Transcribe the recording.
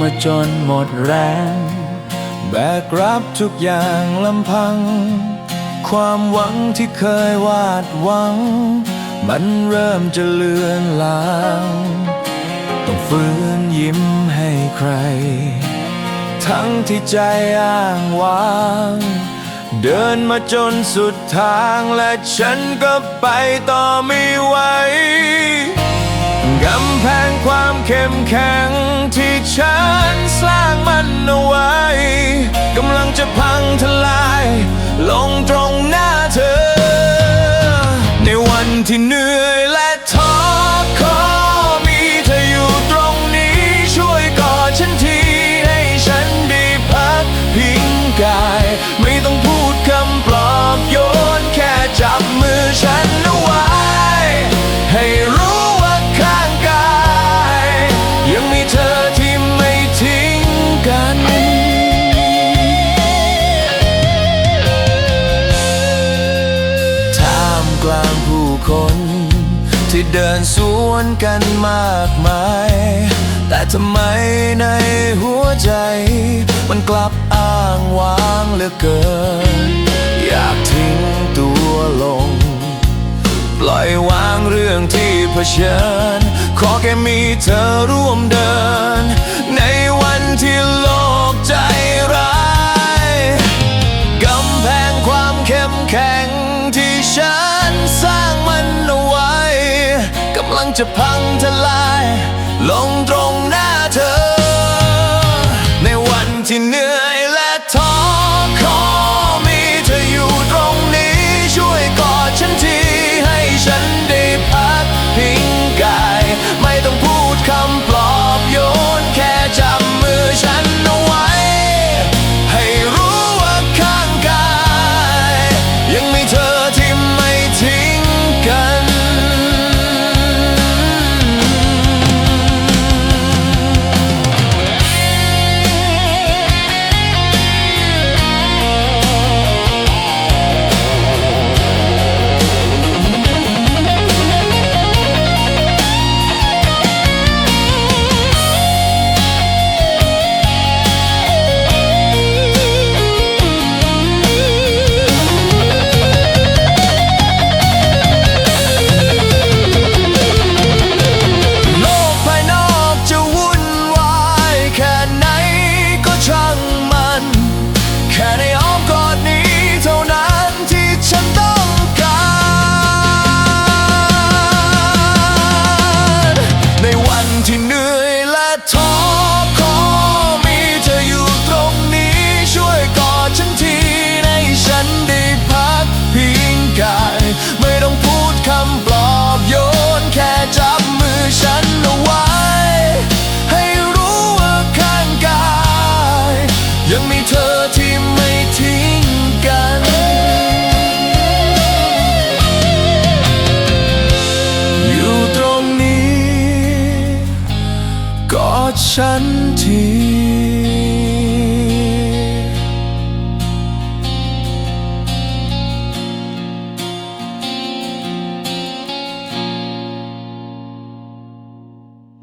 มาจนหมดแรง แบกรับทุกอย่างลำพัง ความหวังที่เคยวาดหวัง มันเริ่มจะเลือนลางต้องฟื้นยิ้มให้ใคร ทั้งที่ใจอ้างว้าง เดินมาจนสุดทางและฉันก็ไปต่อไม่ไหว กำแพงความเข้มแข็งที่ฉันสร้างมันเอาไว้ กำลังจะพังทลาย ที่เดินสวนกันมากมาย แต่ทำไมในหัวใจ มันกลับอ้างว้างเหลือเกิน อยากทิ้งตัวลง ปล่อยวางเรื่องที่เผชิญ ขอแค่มีเธอร่วมเดินใน จะพังทลาย ลงตรงหน้าเธอ ในวันที่เหนื่อย กอดฉันที